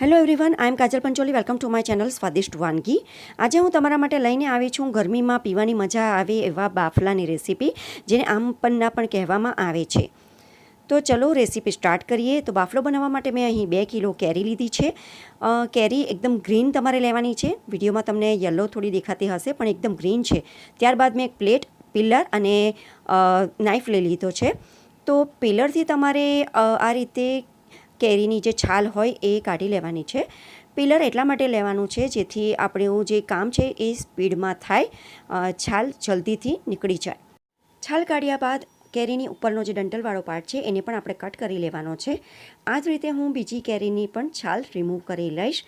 Hello everyone I am Kajal Pancholi welcome to my channel સ્વાદિષ્ટ વાનગી આજે હું તમારા માટે લઈને આવી છું ગરમીમાં પીવાની મજા આવે એવા બાફલાની રેસીપી જેને આમ પન્ના પણ કહેવામાં આવે છે. તો ચલો રેસીપી સ્ટાર્ટ કરીએ. તો બાફલો બનાવવા માટે મેં અહીં બે કિલો કેરી લીધી છે. કેરી એકદમ ગ્રીન તમારે લેવાની છે. વિડીયોમાં તમને યલો થોડી દેખાતી હશે, પણ એકદમ ગ્રીન છે. ત્યારબાદ મેં એક પ્લેટ પિલ્લર અને નાઇફ લઈ લીધો છે. તો પિલરથી તમારે આ રીતે કેરીની જે છાલ હોય એ કાઢી લેવાની છે. પિલર એટલા માટે લેવાનું છે જેથી આપણું જે કામ છે એ સ્પીડમાં થાય છાલ જલ્દીથી નીકળી જાય. છાલ કાઢ્યા બાદ કેરીની ઉપરનો જે ડંટલવાળો પાર્ટ છે એને પણ આપણે કટ કરી લેવાનો છે. આ જ રીતે હું બીજી કેરીની પણ છાલ રિમૂવ કરી લઈશ.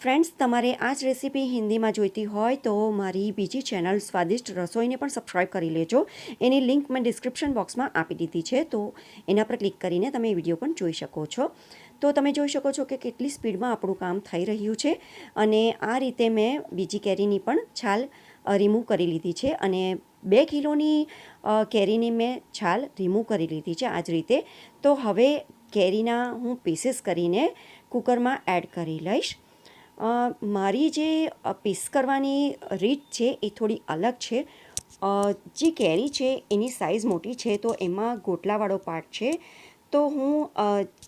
ફ્રેન્ડ્સ તમારે આ જ રેસીપી હિન્દીમાં જોઈતી હોય તો મારી બીજી ચેનલ સ્વાદિષ્ટ રસોઈને પણ સબસ્ક્રાઈબ કરી લેજો. એની લિંક મેં ડિસ્ક્રિપ્શન બોક્સમાં આપી દીધી છે, તો એના પર ક્લિક કરીને તમે વીડિયો પણ જોઈ શકો છો. તો તમે જોઈ શકો છો કે કેટલી સ્પીડમાં આપણું કામ થઈ રહ્યું છે અને આ રીતે મેં બીજી કેરીની પણ છાલ રિમૂવ કરી લીધી છે અને બે કિલોની કેરીની મેં છાલ રિમૂવ કરી લીધી છે આ જ રીતે. તો હવે કેરીના હું પીસીસ કરીને કુકરમાં એડ કરી લઈશ. મારી જે પીસ કરવાની રીત છે એ થોડી અલગ છે. જે કેરી છે એની સાઇઝ મોટી છે તો એમાં ગોટલાવાળો પાર્ટ છે. તો હું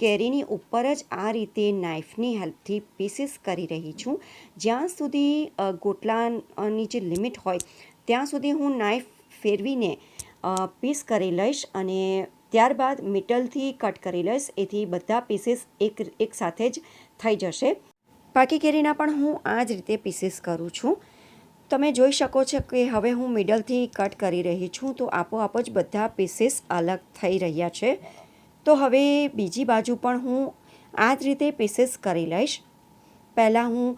કેરીની ઉપર જ આ રીતે નાઇફની હેલ્પથી પીસીસ કરી રહી છું. જ્યાં સુધી ગોટલાની જે લિમિટ હોય, ત્યાં સુધી હું નાઇફ ફેરવીને પીસ કરી લઈશ અને ત્યારબાદ મિટલથી કટ કરી લઈશ. એથી બધા પીસીસ એક એક સાથે જ થઈ જશે. પાકી કેરીના પણ હું આ જ રીતે પીસીસ કરું છું. તમે જોઈ શકો છો કે હવે હું મિડલથી કટ કરી રહી છું તો આપોઆપ જ બધા પીસીસ અલગ થઈ રહ્યા છે. તો હવે બીજી બાજુ પણ હું આ જ રીતે પીસીસ કરી લઈશ. પહેલાં હું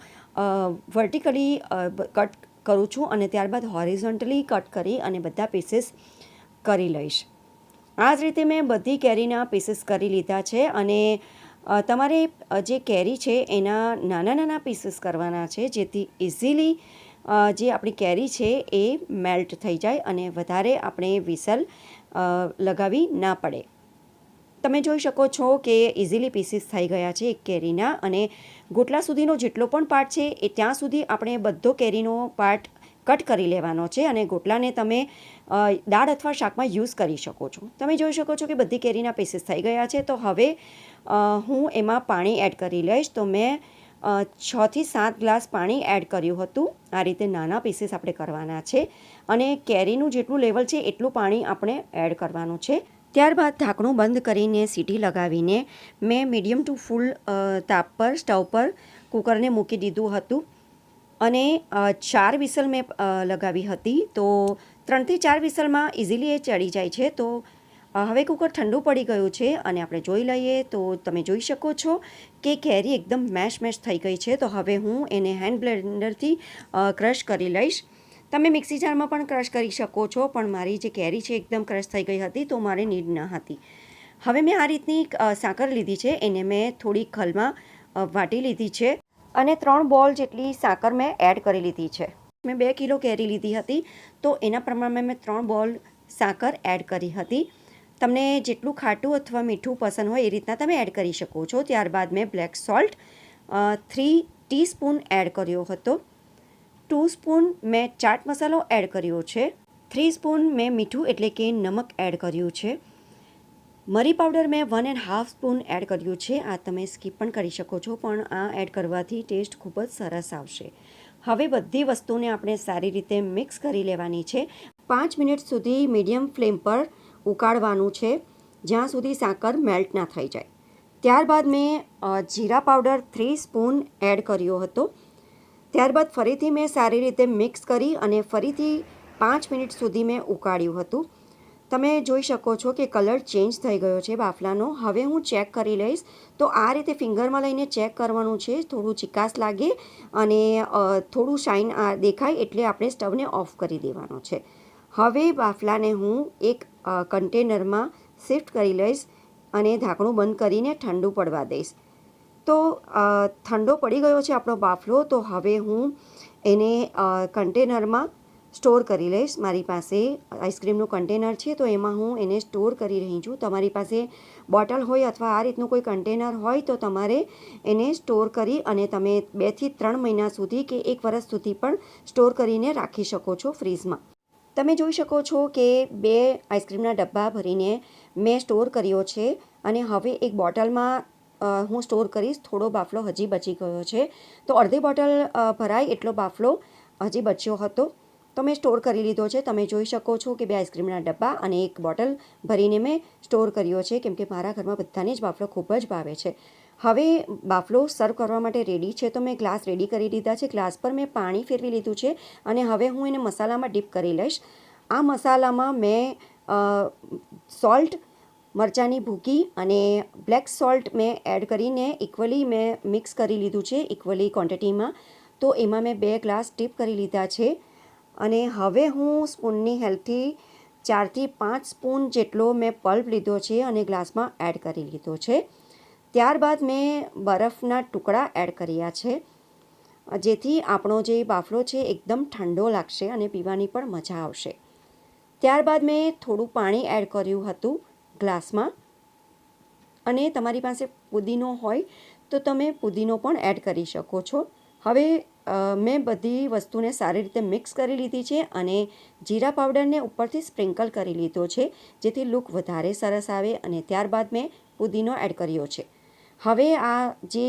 વર્ટિકલી કટ કરું છું અને ત્યારબાદ હોરિઝોન્ટલી કટ કરી અને બધા પીસીસ કરી લઈશ. આ જ રીતે મેં બધી કેરીના પીસીસ કરી લીધા છે અને તમારે જે કેરી છે એના નાના નાના પીસીસ કરવાના છે, જેથી ઇઝીલી જે આપણી કેરી છે એ મેલ્ટ થઈ જાય અને વધારે આપણે વિસલ લગાવી ના પડે. તમે જોઈ શકો છો કે ઇઝીલી પીસીસ થઈ ગયા છે એક કેરીના અને ગોટલા સુધીનો જેટલો પણ પાર્ટ છે એ ત્યાં સુધી આપણે બધો કેરીનો પાર્ટ કટ કરી લેવાનો છે અને ગોટલાને તમે દાળ અથવા શાકમાં યુઝ કરી શકો છો. તમે જોઈ શકો છો કે બધી કેરીના પીસીસ થઈ ગયા છે. તો હવે હું એમાં પાણી એડ કરી લઈશ. તો મેં છથી સાત ગ્લાસ પાણી એડ કર્યું હતું. આ રીતે નાના પીસીસ આપણે કરવાના છે. અને કેરીનું જેટલું લેવલ છે એટલું પાણી આપણે એડ કરવાનું છે. ત્યારબાદ ઢાંકણું બંધ કરીને સીટી લગાવીને મેં મીડિયમ ટુ ફૂલ તાપ પર સ્ટવ પર કુકરને મૂકી દીધું હતું. અને ચાર વિસલ મેં લગાવી હતી. તો ત્રણથી ચાર વિસલમાં ઇઝીલી એ ચડી જાય છે. તો હવે કુકર ઠંડુ પડી ગયું છે અને આપણે જોઈ લઈએ તો તમે જોઈ શકો છો કે કેરી એકદમ મેશ મેશ થઈ ગઈ છે. તો હવે હું એને હેન્ડ બ્લેન્ડરથી ક્રશ કરી લઈશ. તમે મિક્સી જારમાં પણ ક્રશ કરી શકો છો, પણ મારી જે કેરી છે એકદમ ક્રશ થઈ ગઈ હતી તો મારે નીડ ન હતી. હવે મેં આ રીતની સાકર લીધી છે. એને મેં થોડી ખલમાં વાટી લીધી છે. અને ત્રણ બોલ જેટલી સાકર મેં એડ કરી લીધી છે. મેં બે કિલો કેરી લીધી હતી, તો એના પ્રમાણે મેં ત્રણ બોલ સાકર એડ કરી હતી. તમને જેટલું ખાટું અથવા મીઠું પસંદ હોય એ રીતના તમે એડ કરી શકો છો. ત્યારબાદ મેં black salt three teaspoon add કર્યો હતો. ટુ સ્પૂન મેં ચાટ મસાલો એડ કર્યો છે. થ્રી સ્પૂન મેં મીઠું એટલે કે નમક એડ કર્યું છે. મરી પાવડર મેં one and half spoon add કર્યું છે. આ તમે સ્કીપ પણ કરી શકો છો, પણ આ એડ કરવાથી ટેસ્ટ ખૂબ જ સરસ આવશે. હવે બધી વસ્તુને આપણે સારી રીતે મિક્સ કરી લેવાની છે. પાંચ મિનિટ સુધી મીડિયમ ફ્લેમ પર ઉકાળવાનું છે, જ્યાં સુધી સાકર મેલ્ટ ના થઈ જાય. ત્યારબાદ મેં જીરા પાવડર થ્રી સ્પૂન એડ કર્યો હતો. ત્યારબાદ ફરીથી મેં સારી રીતે મિક્સ કરી અને ફરીથી પાંચ મિનિટ સુધી મેં ઉકાળ્યું હતું. તમે જોઈ શકો છો કે કલર ચેન્જ થઈ ગયો છે બાફલાનો. હવે હું ચેક કરી લઈશ. તો આ રીતે ફિંગરમાં લઈને ચેક કરવાનું છે. થોડું ચિકાસ લાગે અને થોડું શાઇન દેખાય એટલે આપણે સ્ટવને ઓફ કરી દેવાનો છે. હવે બાફલાને હું એક કન્ટેનરમાં શિફ્ટ કરી લઈશ અને ઢાંકણું બંધ કરીને ઠંડુ પડવા દઈશ. તો ઠંડો પડી ગયો છે આપણો બાફલો. તો હવે હું એને કન્ટેનરમાં સ્ટોર કરી લઈશ. મારી પાસે આઈસ્ક્રીમનું કન્ટેનર છે, તો એમાં હું એને સ્ટોર કરી રહી છું. તમારી પાસે બોટલ હોય અથવા આ રીતનું કોઈ કન્ટેનર હોય, તો તમારે એને સ્ટોર કરી અને તમે બેથી ત્રણ મહિના સુધી કે એક વર્ષ સુધી પણ સ્ટોર કરીને રાખી શકો છો ફ્રીઝમાં. તમે જોઈ શકો છો કે બે આઈસ્ક્રીમના ડબ્બા ભરીને મેં સ્ટોર કર્યો છે અને હવે એક બોટલમાં હું સ્ટોર કરીશ. થોડો બાફલો હજી બચી ગયો છે. તો અડધી બોટલ ભરાય એટલો બાફલો હજી બચ્યો હતો. તો મેં સ્ટોર કરી લીધો છે. તમે જોઈ શકો છો કે બે આઈસ્ક્રીમના ડબ્બા અને એક બોટલ ભરીને મેં સ્ટોર કર્યો છે. કેમ કે મારા ઘરમાં બધાને જ બાફલો ખૂબ જ ભાવે છે. હવે બાફલો સર્વ કરવા માટે રેડી છે. તો મેં ગ્લાસ રેડી કરી લીધા છે. ગ્લાસ પર મેં પાણી ફેરવી લીધું છે અને હવે હું એને મસાલામાં ડીપ કરી લઈશ. આ મસાલામાં મેં સોલ્ટ, મરચાંની ભૂકી અને બ્લેક સોલ્ટ મેં એડ કરીને ઇક્વલી મેં મિક્સ કરી લીધું છે, ઇક્વલી ક્વોન્ટિટીમાં. તો એમાં મેં બે ગ્લાસ ટીપ કરી લીધા છે. અને હવે હું સ્પૂનની હેલ્પથી ચારથી પાંચ સ્પૂન જેટલો મેં પલ્પ લીધો છે અને ગ્લાસમાં એડ કરી લીધો છે. ત્યારબાદ મેં બરફના ટુકડા એડ કર્યા છે. જેથી આપણો જે બાફલો છે એકદમ ઠંડો લાગશે અને પીવાની પણ મજા આવશે. ત્યારબાદ મેં થોડું પાણી એડ કર્યું હતું ગ્લાસમાં. અને તમારી પાસે પુદીનો હોય તો તમે પુદીનો પણ એડ કરી શકો છો. હવે મેં બધી વસ્તુને સારી રીતે મિક્સ કરી લીધી છે અને જીરા પાવડરને ઉપરથી સ્પ્રિંકલ કરી લીધો છે, જેથી લુક વધારે સરસ આવે અને ત્યારબાદ મેં પુદીનો એડ કર્યો છે. હવે આ જે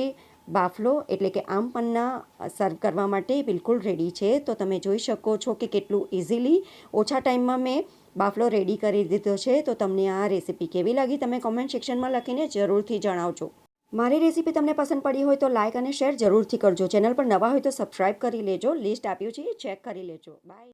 બાફલો એટલે કે આમ પન્ના સર્વ કરવા માટે બિલકુલ રેડી છે, તો તમે જોઈ શકો છો કે કેટલું ઇઝીલી ઓછા ટાઈમમાં મેં બાફલો રેડી કરી દીધો છે, તો તમને આ રેસીપી કેવી લાગી તમે કોમેન્ટ સેક્શનમાં લખીને જરૂરથી જણાવજો. મારી રેસીપી તમને પસંદ પડી હોય તો લાઇક અને શેર જરૂરથી કરજો. ચેનલ પર નવા હોય તો સબસ્ક્રાઈબ કરી લેજો. લિસ્ટ આપ્યું છે ચેક કરી લેજો. બાય